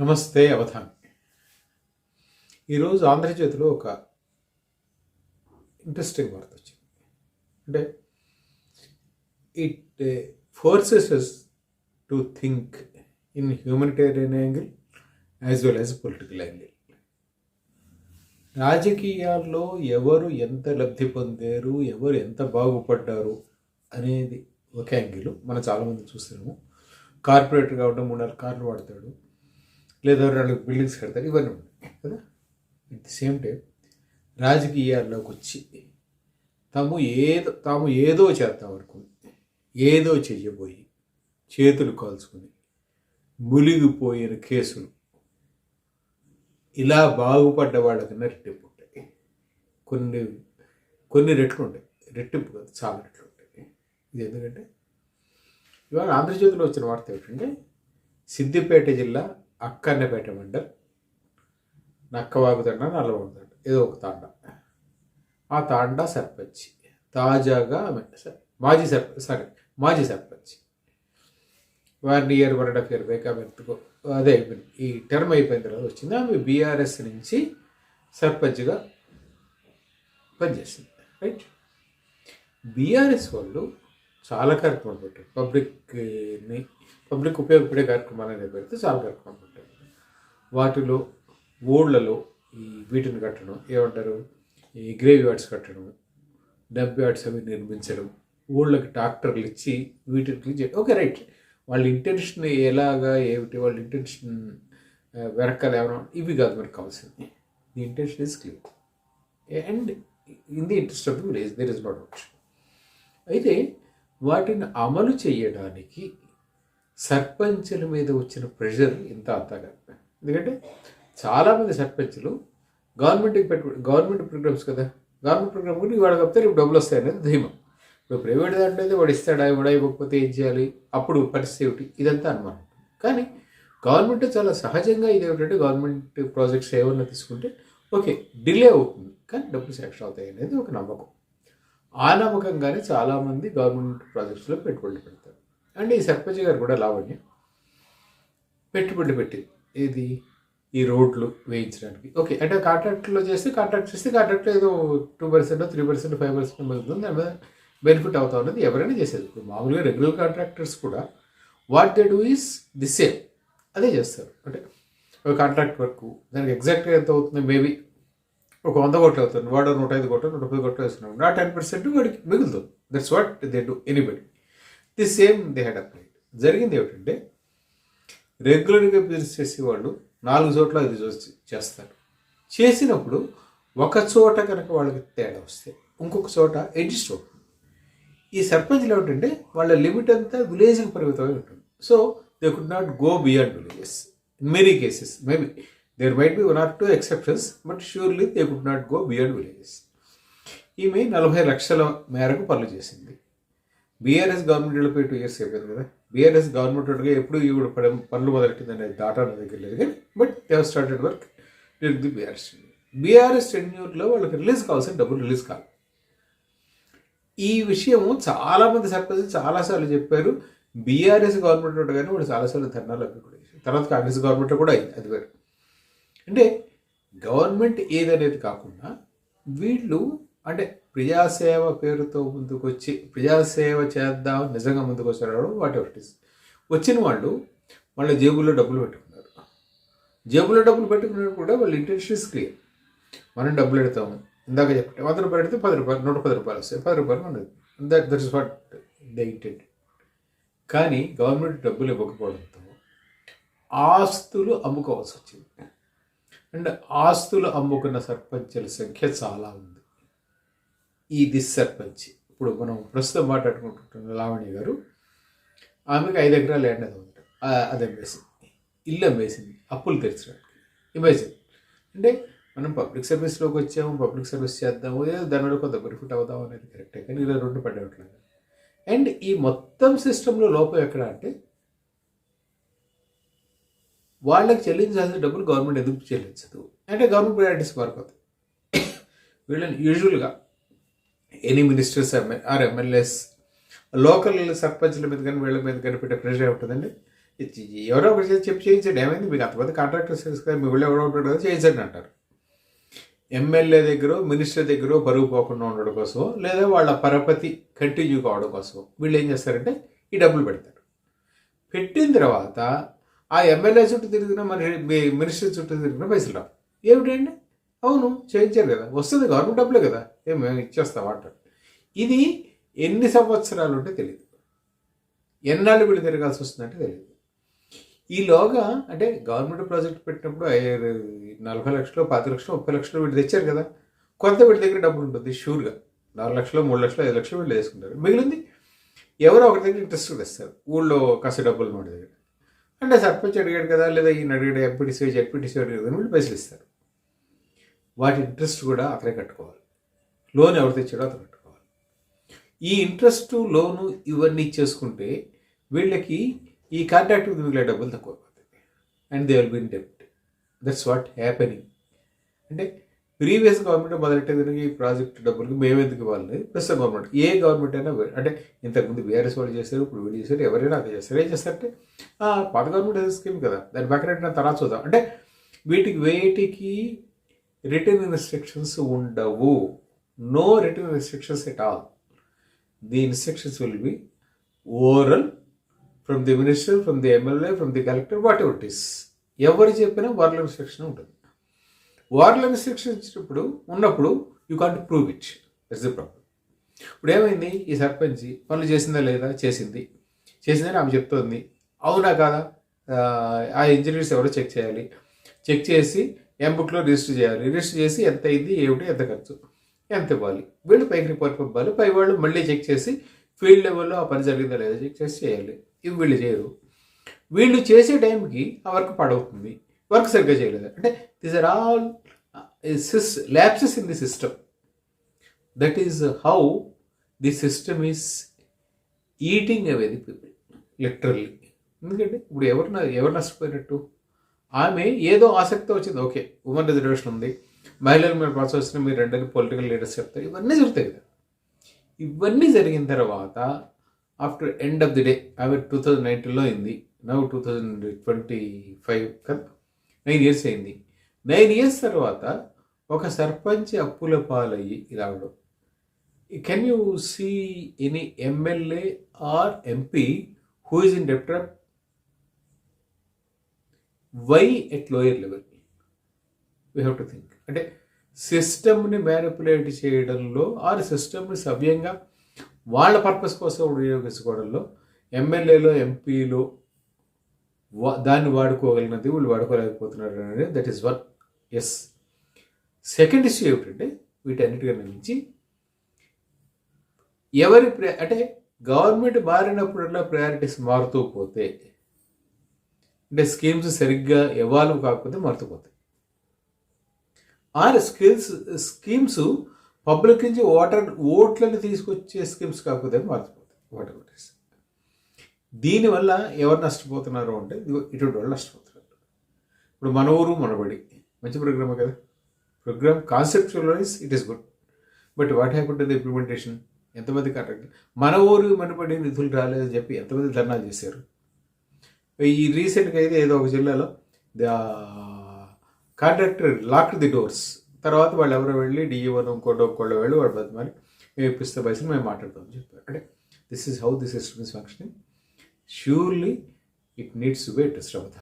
నమస్తే అవధాన్. ఈరోజు ఆంధ్రజ్యోతిలో ఒక ఇంట్రెస్టింగ్ వార్త వచ్చింది. అంటే it forces uh, us to think in humanitarian angle as well as political angle రాజకీయాల్లో ఎవరు ఎంత లబ్ధి పొందారు ఎవరు ఎంత బాగుపడ్డారు అనేది ఒక యాంగిల్ మనం చాలామంది చూస్తున్నాము. కార్పొరేటర్ కావడం మూడు నాలుగు కార్లు వాడతాడు. లేదా నాలుగు బిల్డింగ్స్ కడతారు ఇవన్నీ ఉంటాయి కదా? అట్ ది సేమ్ టైం రాజకీయాల్లోకి వచ్చి తాము ఏదో తాము ఏదో చేద్దాం అనుకుని ఏదో చెయ్యబోయి చేతులు కాల్చుకుని మునిగిపోయిన కేసులు ఇలా బాగుపడ్డ వాళ్ళకన్నా రెట్టింపు ఉంటాయి. కొన్ని కొన్ని రెట్లు ఉంటాయి. రెట్టింపు కాదు చాలా రెట్లు ఉంటాయి. ఇది ఎందుకంటే ఇవాళ ఆంధ్రజ్యోతిలో వచ్చిన వార్త ఏంటంటే సిద్దిపేట జిల్లా అక్కన్నపేట మండల్ నక్కవాగుతండ నల్లవాగుతండ ఏదో ఒక తాండ. ఆ తాండా సర్పంచ్. తాజాగా ఆమె మాజీ సర్పంచ్ సారీ మాజీ sarpanch. One year one and half year back ఆమె ఎందుకో అదే ఈ టర్మ్ అయిపోయిన తర్వాత వచ్చింది. ఆమె బీఆర్ఎస్ నుంచి సర్పంచ్గా పనిచేసింది. రైట్? బీఆర్ఎస్ వాళ్ళు చాలా కార్యక్రమాలు పెట్టారు. పబ్లిక్ని పబ్లిక్ ఉపయోగపడే కార్యక్రమాలు అనేది పెడితే చాలా కార్యక్రమాలు పెట్టారు. వాటిలో ఊళ్ళలో ఈ వీటిని కట్టడం ఏమంటారు? ఈ గ్రేవ్ యార్డ్స్ కట్టడం డబ్ యార్డ్స్ అవి నిర్మించడం ఊళ్ళకి ట్రాక్టర్లు ఇచ్చి వీటికి చేయడం. Okay right. వాళ్ళ ఇంటెన్షన్ ఎలాగా ఏమిటి? వాళ్ళ ఇంటెన్షన్ వెనకాల ఏమైనా ఇవి కాదు మనకు కావాల్సింది. The intention is clear. And in the interest of the village there is not option అయితే వాటిని అమలు చేయడానికి సర్పంచుల మీద వచ్చిన ప్రెషర్ ఇంత అంతగా. ఎందుకంటే చాలామంది సర్పంచులు గవర్నమెంట్కి పెట్టు గవర్నమెంట్ ప్రోగ్రామ్స్ కదా. గవర్నమెంట్ ప్రోగ్రామ్ కూడా ఇవాళ కప్తే రేపు డబ్బులు వస్తాయి అనేది ధీమం ఇప్పుడు ప్రైవేట్ దాంట్లో అయితే వాడు ఇస్తాడా ఇవ్వడా ఇవ్వకపోతే ఏం చేయాలి? అప్పుడు పరిస్థితి ఏమిటి? ఇదంతా అనుమానం. కానీ గవర్నమెంట్ చాలా సహజంగా ఇది ఏమిటంటే గవర్నమెంట్ ప్రాజెక్ట్స్ ఏమన్నా తీసుకుంటే ఓకే డిలే అవుతుంది. కానీ డబ్బులు శాంక్షన్ అవుతాయి అనేది ఒక నమ్మకం. ఆ నమ్మకంగానే చాలామంది గవర్నమెంట్ ప్రాజెక్ట్స్లో పెట్టుబడులు పెడతారు. అండ్ ఈ సర్పంచ్ గారు కూడా లావణ్య పెట్టుబడులు పెట్టింది ఏది? ఈ రోడ్లు వేయించడానికి. ఓకే అంటే కాంట్రాక్ట్లో చేస్తే కాంట్రాక్ట్ చేస్తే కాంట్రాక్ట్ ఏదో two percent three percent five percent మిగులుతుంది దాని మీద బెనిఫిట్ అవుతా ఉన్నది ఎవరైనా చేసేది. ఇప్పుడు మామూలుగా రెగ్యులర్ కాంట్రాక్టర్స్ కూడా what they do is the same అదే చేస్తారు. అంటే ఒక కాంట్రాక్ట్ వర్క్ దానికి ఎగ్జాక్ట్గా ఎంత అవుతుంది? మేబీ ఒక వంద కోట్లు అవుతుంది. వాడు నూట ఐదు కోట్లు నూట పది కోట్లు వేస్తున్నాడు. నా టెన్ పర్సెంట్ వాడికి మిగులుతుంది. That's what they do anybody the same they had applied జరిగింది ఏమిటంటే రెగ్యులర్గా బిజినెస్ చేసేవాళ్ళు నాలుగు చోట్ల ఐదు చోట్ల చేస్తారు. చేసినప్పుడు ఒక చోట కనుక వాళ్ళకి తేడా వస్తే ఇంకొక చోట అడ్జస్ట్ అవుతుంది ఈ సర్పంచ్లు ఏమిటంటే వాళ్ళ లిమిట్ అంతా విలేజ్కి పరిమితమై ఉంటుంది. So they could not go beyond villages in many cases maybe there might be one or two exceptions but surely they could not go beyond villages ఈమె నలభై లక్షల మేరకు పనులు చేసింది. బీఆర్ఎస్ గవర్నమెంట్ వెళ్ళిపోయి టూ ఇయర్స్ అయిపోయింది కదా. బీఆర్ఎస్ గవర్నమెంట్ ఉండగా ఎప్పుడు ఈవిడ పడే పనులు మొదలెట్టింది అనేది దాటా నా దగ్గర లేదు కానీ but they started work during the BRS BRS టెన్యూర్లో వాళ్ళకి రిలీజ్ కావాల్సిన డబ్బులు రిలీజ్ కావాలి ఈ విషయము చాలామంది సర్పంచ్ చాలాసార్లు చెప్పారు. బీఆర్ఎస్ గవర్నమెంట్ కానీ వాళ్ళు చాలాసార్లు ధర్నాలు అవి కూడా తర్వాత కాంగ్రెస్ గవర్నమెంట్లో కూడా అయింది అది వేరు. అంటే గవర్నమెంట్ ఏదనేది కాకుండా వీళ్ళు అంటే ప్రజాసేవ పేరుతో ముందుకొచ్చి ప్రజాసేవ చేద్దాం నిజంగా ముందుకు వచ్చారు వాట్ ఎవర్ ఇట్ ఇస్ వచ్చిన వాళ్ళు వాళ్ళ జేబుల్లో డబ్బులు పెట్టుకున్నారు. జేబులో డబ్బులు పెట్టుకున్నారు కూడా వాళ్ళ ఇంటెన్షన్స్ క్లియర్ మనం డబ్బులు పెడతాము. ఇందాక చెప్పండి వంద రూపాయలు పెడితే పది రూపాయలు నూట పది రూపాయలు వస్తాయి. పది రూపాయలు మనది. That that is what the intent కానీ గవర్నమెంట్ డబ్బులు ఇవ్వకపోవడంతో ఆస్తులు అమ్ముకోవాల్సి వచ్చింది. అండ్ ఆస్తులు అమ్ముకున్న సర్పంచుల సంఖ్య చాలా ఉంది. ఈ దిస్ సర్పంచ్ ఇప్పుడు మనం ప్రస్తుతం మాట్లాడుకుంటున్న లావణ్య గారు ఆమెకు ఐదు ఎకరాలు ల్యాండ్ అది ఉంది. ఆ, అది అమ్మేసింది. ఇల్లు అమ్మేసింది. అప్పులు తెరచడానికి ఇమేజిన్ అంటే మనం పబ్లిక్ సర్వీస్లోకి వచ్చాము పబ్లిక్ సర్వీస్ చేద్దాము ఏదో దానివల్ల కొంత బెనిఫిట్ అవుదాం అనేది కరెక్టే కానీ ఇలా రెండు పడేవట్లేదు అండ్ ఈ మొత్తం సిస్టంలో లోపం ఎక్కడ అంటే వాళ్ళకి చెల్లించాల్సిన డబ్బులు గవర్నమెంట్ ఎందుకు చెల్లించదు? అంటే గవర్నమెంట్ ప్రయారిటీస్ మారిపోతాయి వీళ్ళని యూజువల్గా any ministers or MLAs local సర్పంచ్ల మీద కానీ వీళ్ళ మీద కానీ పెట్టే ప్రెషర్ ఉంటుందండి. ఎవరో ఒకటి చేసి చెప్పి చేయించండి. ఏమైంది? మీకు అంతమంది కాంట్రాక్టర్స్ తెలుసు కదా మీ వీళ్ళు ఎవరో ఉంటాడు కదా చేయించండి అంటారు. ఎమ్మెల్యే దగ్గర మినిస్టర్ దగ్గర పరుగు పోకుండా ఉండడం కోసం లేదా వాళ్ళ పరపతి కంటిన్యూ కావడం కోసం వీళ్ళు ఏం చేస్తారంటే ఈ డబ్బులు పెడతారు. పెట్టిన తర్వాత ఆ ఎమ్మెల్యే చుట్టూ తిరిగినా మన మినిస్టర్ చుట్టూ తిరిగినా పైసలు రావు. ఏమిటండి? అవును చేయించారు కదా. వస్తుంది గవర్నమెంట్ డబ్బులే కదా. ఏం మేము ఇచ్చేస్తాం అంటారు. ఇది ఎన్ని సంవత్సరాలు ఉంటే తెలియదు ఎన్నాళ్ళు వీళ్ళు తిరగాల్సి వస్తుందంటే తెలియదు ఈలోగా అంటే గవర్నమెంట్ ప్రాజెక్ట్ పెట్టినప్పుడు నలభై లక్షలు పది లక్షలు ముప్పై లక్షలు వీళ్ళు తెచ్చారు కదా. కొంత వీళ్ళ దగ్గర డబ్బులు ఉంటుంది షూర్గా. నాలుగు లక్షలు మూడు లక్షలు ఐదు లక్షలు వీళ్ళు వేసుకుంటారు. మిగిలింది ఎవరో ఒకరి దగ్గర ఇంట్రెస్ట్ ఇస్తారు ఊళ్ళో కాస్త డబ్బులు నోటి దగ్గర. అంటే సర్పంచ్ అడిగాడు కదా లేదా ఈయన అడిగాడు ఎంపీటీసీ జడ్పీటీసీ అడిగాడు కదా వీళ్ళు పైసలు ఇస్తారు. వాటి ఇంట్రెస్ట్ కూడా అతనే కట్టుకోవాలి. లోన్ ఎవరు తెచ్చాడో అతను కట్టుకోవాలి. ఈ ఇంట్రెస్ట్ లోను ఇవన్నీ ఇచ్చేసుకుంటే వీళ్ళకి ఈ కాంట్రాక్ట్ మీద మిగిలిన డబ్బులు తక్కువ అయిపోతుంది and they will be in డెప్ట్ that's what happening అంటే ప్రీవియస్ గవర్నమెంట్ మొదలెట్టేదానికి ఈ ప్రాజెక్ట్ డబ్బులకి మేము ఎందుకు ఇవ్వాలి? ప్రస్తుత గవర్నమెంట్. ఏ గవర్నమెంట్ అయినా అంటే ఇంతకుముందు బీఆర్ఎస్ వాళ్ళు చేశారు ఇప్పుడు వీళ్ళు చేశారు ఎవరైనా అది చేస్తారు. ఏం చేస్తారంటే పాత గవర్నమెంట్ స్కీమ్ కదా దాని పక్కన తర్వాత చూద్దాం. అంటే వీటికి వేటికి రిటర్న్ ఇన్స్ట్రక్షన్స్ ఉండవు. No return instructions at all the instructions will be oral from the minister from the MLA from the collector whatever it is ఎవరు చెప్పినా వార్ల ఇన్స్ట్రక్షన్ ఉంటుంది. వాటిలను శిక్షించినప్పుడు ఉన్నప్పుడు you can't prove it it's the problem ఇప్పుడు ఏమైంది? ఈ సర్పంచ్ పనులు చేసిందా లేదా? చేసింది. చేసిందని ఆమె చెప్తోంది. అవునా కాదా? ఆ, ఆ ఇంజనీర్స్ ఎవరో చెక్ చేయాలి. చెక్ చేసి ఎం బుక్లో రిజిస్టర్ చేయాలి. రిజిస్టర్ చేసి ఎంత అయింది ఏమిటి ఎంత ఖర్చు? ఎంత ఇవ్వాలి? వీళ్ళు పైకి రిపోర్ట్ పంపాలి. పై వాళ్ళు మళ్ళీ చెక్ చేసి ఫీల్డ్ లెవెల్లో ఆ పని జరిగిందా లేదా చెక్ చేసి చేయాలి. ఇవి వీళ్ళు చేయరు. వీళ్ళు చేసే టైంకి ఆ వర్క్ పడవుతుంది. వర్క్ సరిగ్గా చేయలేదు. అంటే these are all sys lapses in the system that is how the system is eating away the people literally ఎందుకంటే ఇప్పుడు ఎవరు ఎవరు నష్టపోయినట్టు? ఆమె ఏదో ఆసక్తి వచ్చింది. ఓకే ఉమెన్ రిజర్వేషన్ ఉంది. మహిళల మీద ప్రోత్సహిస్తున్న మీరు రెండని పొలిటికల్ లీడర్స్ చెప్తారు. ఇవన్నీ జరుగుతాయి కదా. ఇవన్నీ జరిగిన తర్వాత after end of the day ఆమె టూ థౌజండ్ నైన్టీన్లో అయింది. Now two thousand twenty five కదా. నైన్ ఇయర్స్ అయింది. నైన్ ఇయర్స్ తర్వాత ఒక సర్పంచ్ అప్పుల పాలయ్యి రావడం can you see any MLA or MP who is in debtor why at lower level we have to think అంటే సిస్టమ్ని మ్యానిపులేట్ చేయడంలో ఆర్ సిస్టమ్ని సవ్యంగా వాళ్ళ పర్పస్ కోసం వినియోగించుకోవడంలో ఎమ్మెల్యేలో ఎంపీలో దాన్ని వాడుకోగలిగినది వీళ్ళు వాడుకోలేకపోతున్నారు అనేది that is one yes second issue ఏమిటంటే వీటన్నిటికన్నా మించి ఎవరి ప్ర- అంటే గవర్నమెంట్ మారినప్పుడల్లా ప్రయారిటీస్ మారుతూ పోతే అంటే స్కీమ్స్ సరిగ్గా ఎవాల్వ్ కాకపోతే మారుతుపోతాయి ఆర్ స్కిల్స్ స్కీమ్స్ పబ్లిక్ నుంచి ఓటర్ ఓట్లను తీసుకొచ్చే స్కీమ్స్ కాకపోతే మారుతుపోతాయి వాటర్ ఎవర్ దీనివల్ల ఎవరు నష్టపోతున్నారు అంటే ఇదిగో ఇటువంటి వాళ్ళు నష్టపోతున్నారు. ఇప్పుడు మన ఊరు మనబడి మంచి ప్రోగ్రామే కదా? Program conceptualize it is good. But what happen to the implementation? ఎంతమంది కరెక్ట్ మన ఊరు మనబడి నిధులు రాలేదని చెప్పి ఎంతమంది ధర్నాలు చేశారు? ఈ రీసెంట్గా అయితే ఏదో ఒక జిల్లాలో the contractor lock the doors. తర్వాత వాళ్ళు ఎవరో వెళ్ళి డిఈఓను ఇంకోటో ఒక్కళ్ళు వెళ్ళి వాళ్ళు బతిమాలి మేము ఇప్పిస్తే పైసలు మేము మాట్లాడతామని చెప్పారు. అంటే this is how the system is functioning surely it needs to be test అవుతా